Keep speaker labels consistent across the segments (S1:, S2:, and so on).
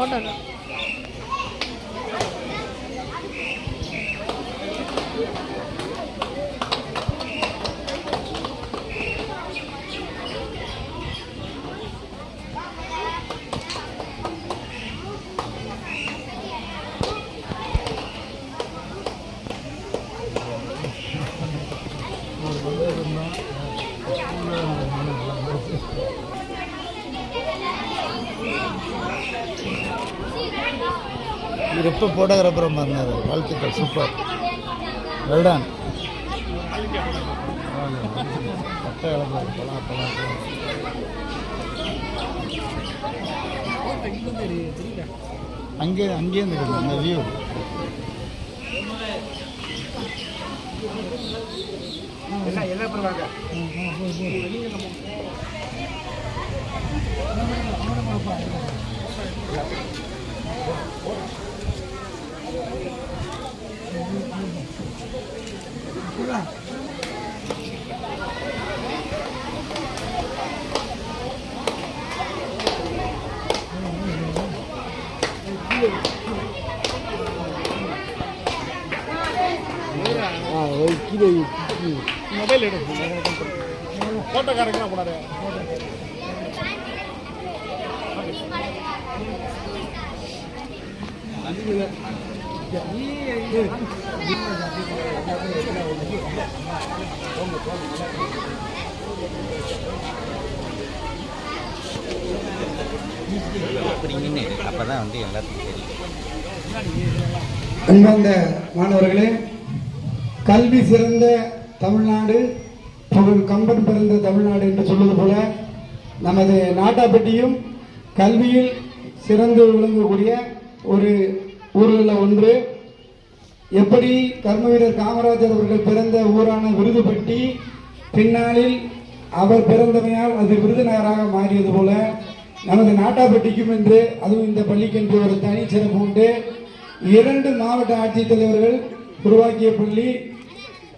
S1: Photo
S2: இவர் எப்போ ஃபோட்டோகிராஃபராக மாறினார் வாழ்த்துக்கள் சூப்பர் வெல்டான் பட்டை இழந்தார் பழம் அப்பெல்லாம் அங்கே அங்கேயே இருக்குது அந்த வியூ
S3: மொபைல் எடுக்கும் போனாரு
S4: அன்பந்த அப்போ தான் வந்து எல்லாத்துக்கும் தெரியும்
S5: அன்பார்ந்த மாணவர்களே கல்வி சிறந்த தமிழ்நாடு புகழ் கம்பன் பிறந்த தமிழ்நாடு என்று சொல்வது போல நமது நாட்டாப்பட்டியும் கல்வியில் சிறந்து விளங்கக்கூடிய ஒரு ஊர்களில் ஒன்று எப்படி கர்ம வீரர் காமராஜர் அவர்கள் பிறந்த ஊரான விருதுபட்டி பின்னாளில் அவர் பிறந்தமையால் அது விருதுநகராக மாறியது போல நமது நாட்டாப்பட்டிக்கும் என்று அதுவும் இந்த பள்ளிக்கென்று ஒரு தனி சிறப்பு உண்டு. இரண்டு மாவட்ட ஆட்சித்தலைவர்கள் உருவாக்கிய பள்ளி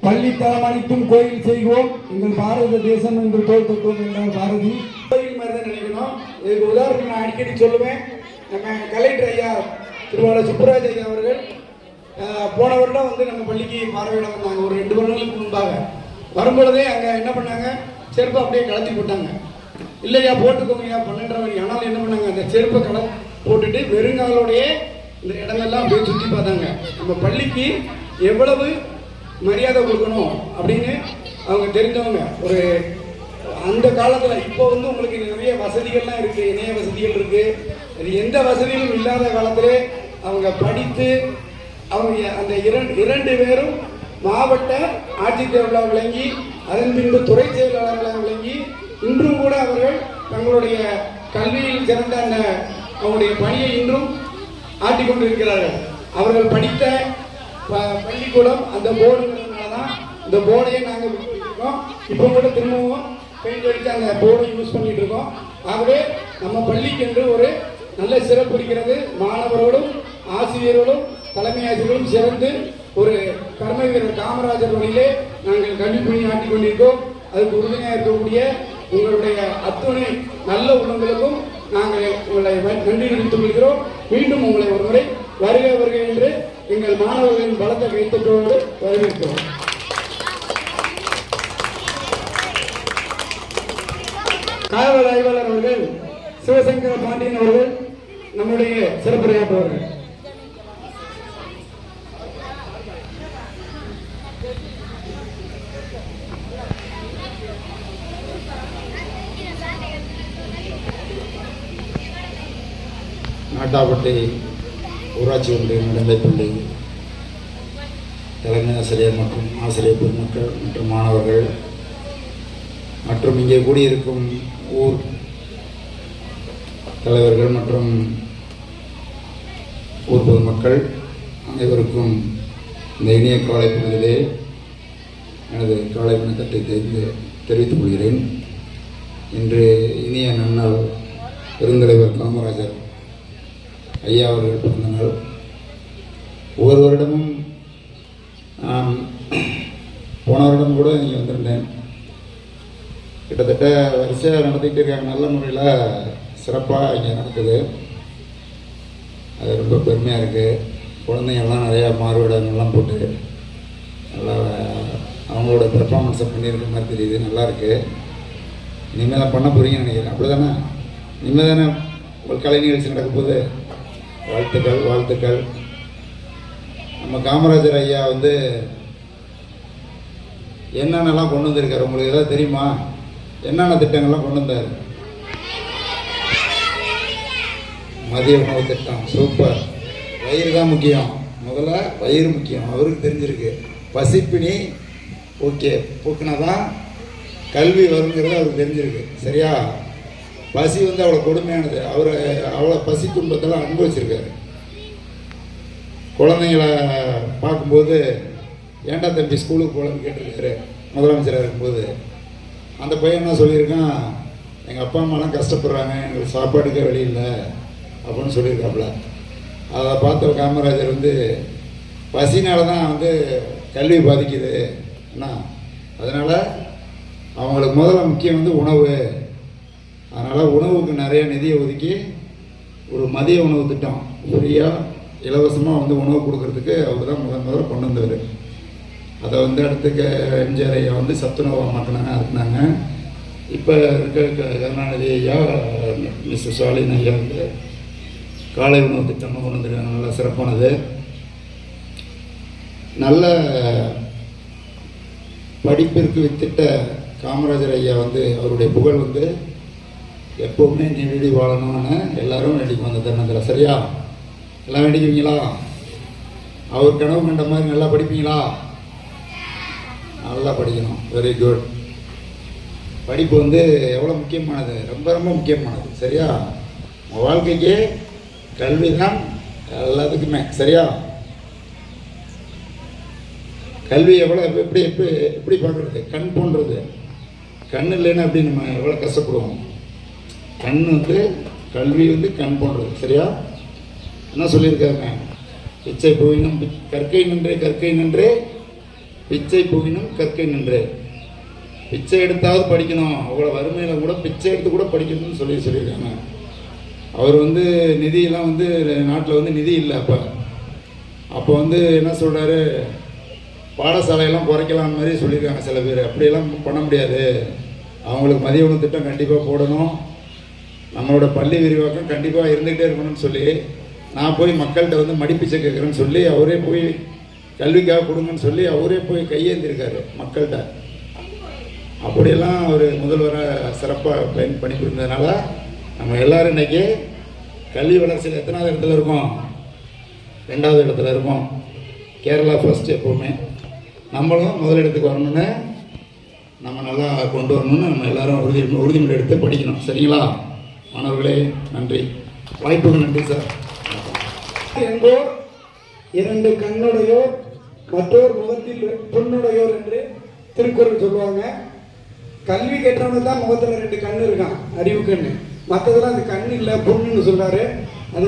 S5: பள்ளி தரம் அனைத்தும் கோயில் செய்வோம். எங்கள் பாரத தேசம் என்று தோல் தொட்டோம் என்றார் பாரதி. கோயில் மாதிரி தான் நினைக்கணும். இதுக்கு உதாரணம் நான் அடிக்கடி சொல்லுவேன். நம்ம கலெக்டர் ஐயா திருமலை சுப்புராஜ் ஐயா அவர்கள் போன வருடம் வந்து நம்ம பள்ளிக்கு பார்வையிட வந்தாங்க. ஒரு ரெண்டு வருடங்களுக்கு முன்பாக. வரும்பொழுதே அங்கே என்ன பண்ணாங்க? செருப்பை அப்படியே கலத்தி போட்டாங்க. இல்லையா போட்டுக்கோங்கய்யா பன்னெண்டரை மணி ஆனாலும் என்ன பண்ணாங்க? அந்த செருப்பை கல போட்டுட்டு வெறுங்காலோடைய இந்த இடமெல்லாம் போய் சுற்றி பார்த்தாங்க. நம்ம பள்ளிக்கு எவ்வளவு மரியாதை கொடுக்கணும் அப்படின்னு அவங்க தெரிஞ்சவங்க ஒரு அந்த காலத்தில். இப்போ வந்து உங்களுக்கு நிறைய வசதிகள்லாம் இருக்குது இணைய வசதிகள் இருக்குது எந்த வசதியும் இல்லாத காலத்திலே அவங்க படித்து அவங்க அந்த இரண்டு இரண்டு பேரும் மாவட்ட ஆட்சித்தலைவர்களாக விளங்கி அதன் பின்பு துறை செயலாளர்களாக விளங்கி இன்றும் கூட அவர்கள் தங்களுடைய கல்வியில் சிறந்த அந்த அவங்களுடைய பணியை இன்றும் ஆட்டிக்கொண்டிருக்கிறார்கள் அவர்கள் படித்த பள்ளிக்கூடம் அந்த போர்டு தான் இந்த போர்டையே நாங்கள் இருக்கோம் இப்போ கூட திரும்பவும் பெயிண்ட் அடித்து அந்த போர்டை யூஸ் பண்ணிட்டு இருக்கோம். ஆகவே நம்ம பள்ளிக்கு என்று ஒரு நல்ல சிறப்பு இருக்கிறது. மாணவர்களும் ஆசிரியர்களும் தலைமை ஆசிரியர்களும் சேர்ந்து ஒரு கர்ம வீரர் காமராஜர் வழியிலே நாங்கள் கல்வி பணி ஆட்டிக் கொண்டிருக்கோம். அதுக்கு உறுதுணையாக இருக்கக்கூடிய உங்களுடைய அத்துணை நல்ல உள்ளங்களுக்கும் நாங்கள் உங்களை நன்றி தெரிவித்துக் கொள்கிறோம். மீண்டும் உங்களை ஒருமுறை வருக வருக என்று எங்கள் மாணவர்களின் பலத்தை கைத்தட்டோடு வரவேற்கிறோம். காவல் ஆய்வாளர் அவர்கள் சிவசங்கர பாண்டியன் அவர்கள் நம்முடைய சிறப்புரையாற்றுவார்கள்.
S2: நாட்டாப்பட்டி ஊராட்சி ஒன்றிய நடுநிலைப்பள்ளி தலைமை ஆசிரியர் மற்றும் ஆசிரியர் பெருமக்கள் மற்றும் மாணவர்கள் மற்றும் இங்கே கூடியிருக்கும் ஊர் தலைவர்கள் மற்றும் ஊர் பொதுமக்கள் அனைவருக்கும் இந்த இனிய காலை பொழுதிலே எனது காலை வணக்கத்தை தெரிந்து தெரிவித்துக் கொள்கிறேன். இன்று இனிய நன்னாள் பெருந்தலைவர் காமராஜர் ஐயா அவர்கள் பிறந்த நாள். ஒவ்வொரு வருடமும் நான் போன வருடம் கூட இங்கே வந்திருந்தேன். கிட்டத்தட்ட வரிசையாக நடத்திக்கிட்டு இருக்காங்க. நல்ல முறையில் சிறப்பாக இங்கே நடக்குது. அது ரொம்ப பெருமையாக இருக்குது குழந்தைங்கள்லாம் நிறையா மாறுவிடங்கள்லாம் போட்டு நல்லா அவங்களோட பெர்ஃபார்மன்ஸை பண்ணியிருக்க மாதிரி தெரியுது. நல்லா இருக்குது இனிமேல் தான் பண்ண போகிறீங்கன்னு நினைக்கிறேன். அப்படி தானே இனிமேல் தானே ஒரு கலை நிகழ்ச்சி நடக்கும்போது வாழ்த்துக்கள் வாழ்த்துக்கள். நம்ம காமராஜர் ஐயா வந்து என்னென்னலாம் கொண்டு வந்திருக்காரு? உங்களுக்கு ஏதாவது தெரியுமா? என்னென்ன திட்டங்கள்லாம் கொண்டு வந்தார்? மதிய உணவு திட்டம் சூப்பர். வயிறு தான் முக்கியம். முதல்ல வயிறு முக்கியம். அவருக்கு தெரிஞ்சிருக்கு. பசிப்பினி ஓகே போக்குனா தான் கல்வி வருங்கிறது அவருக்கு தெரிஞ்சிருக்கு. சரியா? பசி வந்து அவ்வளோ கொடுமையானது. அவர் அவ்வளோ பசி துன்பத்தெல்லாம் அனுபவிச்சிருக்காரு. குழந்தைங்கள பார்க்கும்போது ஏன்டா தம்பி ஸ்கூலுக்கு போகலன்னு கேட்டிருக்காரு. முதலமைச்சராக இருக்கும்போது. அந்த பையன் என்ன சொல்லியிருக்கான்? எங்கள் அப்பா அம்மாலாம் கஷ்டப்படுறாங்க. எங்களுக்கு சாப்பாடுக்கே வழி இல்லை. அப்படின்னு சொல்லியிருக்காப்புல. அதை பார்த்த காமராஜர் வந்து பசினால தான் வந்து கல்வி பாதிக்குது. என்ன அதனால் அவங்களுக்கு முதல்ல முக்கியம் வந்து உணவு. அதனால் உணவுக்கு நிறைய நிதியை ஒதுக்கி ஒரு மதிய உணவு திட்டம். ஃப்ரீயாக இலவசமாக வந்து உணவு கொடுக்கறதுக்கு அவர் தான் முதல் முதல்ல கொண்டு வந்தவர். அதை வந்து அடுத்துக்க க- எம்ஜிஆர் ஐயா வந்து சத்துணவாக மாற்றினாங்க அதுக்குனாங்க இப்போ இருக்க கருணாநிதி ஐயா மிஸ்டர் ஸ்டாலின் ஐயா வந்து காலை உணவு திட்டமும் கொண்டு வந்திருக்காங்க. நல்லா சிறப்பானது. நல்ல படிப்பிற்கு வித்திட்ட காமராஜர் ஐயா வந்து அவருடைய புகழ் வந்து எப்போவுமே நீடி வாழணும்னு எல்லாரும் வேண்டிக்கு வந்த தருணத்தில் சரியா? எல்லாம் வேண்டிக்குவீங்களா? அவர் கனவு கண்ட மாதிரி நல்லா படிப்பீங்களா? நல்லா படிக்கணும். வெரி குட் படிப்பு வந்து எவ்வளோ முக்கியமானது? ரொம்ப ரொம்ப முக்கியமானது. சரியா? உங்கள் வாழ்க்கைக்கு கல்வி தான் எல்லாத்துக்குமே சரியா? கல்வி எவ்வளோ எப்படி எப்படி எப்படி பண்ணுறது கண் போன்றது. கண் இல்லைன்னா அப்படி நம்ம எவ்வளோ கஷ்டப்படுவோம்? கண் வந்து கல்வி வந்து கண் போன்றது. சரியா? என்ன சொல்லியிருக்காங்க? பிச்சை புவினும் கற்கை நின்றே கற்கை நின்றே பிச்சை புவினும் கற்கை நின்றே. பிச்சை எடுத்தாவது படிக்கணும். அவ்வளோ வறுமையில் கூட பிச்சை எடுத்து கூட படிக்கணும்னு சொல்லி சொல்லியிருக்காங்க. அவர் வந்து நிதியெல்லாம் வந்து நாட்டில் வந்து நிதி இல்லை அப்போ. அப்போ வந்து என்ன சொல்கிறாரு பாடசாலையெல்லாம் குறைக்கலாம் மாதிரி சொல்லியிருக்காங்க சில பேர். அப்படியெல்லாம் பண்ண முடியாது. அவங்களுக்கு மதிய உணவு திட்டம் கண்டிப்பாக போடணும். நம்மளோட பள்ளி விரிவாக்கம் கண்டிப்பாக இருந்துகிட்டே இருக்கணும்னு சொல்லி நான் போய் மக்கள்கிட்ட வந்து மடிப்பிச்சை கேட்குறேன்னு சொல்லி அவரே போய் கல்விக்காக கொடுங்கன்னு சொல்லி அவரே போய் கையேந்திருக்காரு மக்கள்கிட்ட. அப்படியெல்லாம் அவர் முதல்வராக சிறப்பாக பயன் பணிபுரிந்ததுனால நம்ம எல்லோரும் இன்றைக்கி கல்வி வளர்ச்சியில் எத்தனாவது இடத்துல இருக்கும்? ரெண்டாவது இடத்துல இருக்கோம். கேரளா ஃபர்ஸ்ட் எப்போவுமே. நம்மளும் முதலிடத்துக்கு வரணும்னு நம்ம நல்லா கொண்டு வரணும்னு நம்ம எல்லாரும் உறுதி உறுதிமொழி எடுத்து படிக்கணும். சரிங்களா? மாணவர்களே நன்றி. வாய்ப்புக்கு நன்றி சார்
S5: என்போர் இரண்டு கண்ணுடையோர் மற்றோர் முகத்தில் பொண்ணுடையோர் என்று திருக்குறள் சொல்லுவாங்க. கல்வி கேட்டவனுக்கு தான் முகத்தில் ரெண்டு கண்ணு இருக்கான் அறிவு கண்ணு மற்றதெல்லாம் அந்த கண் இல்லை பொண்ணுன்னு சொல்றாரு.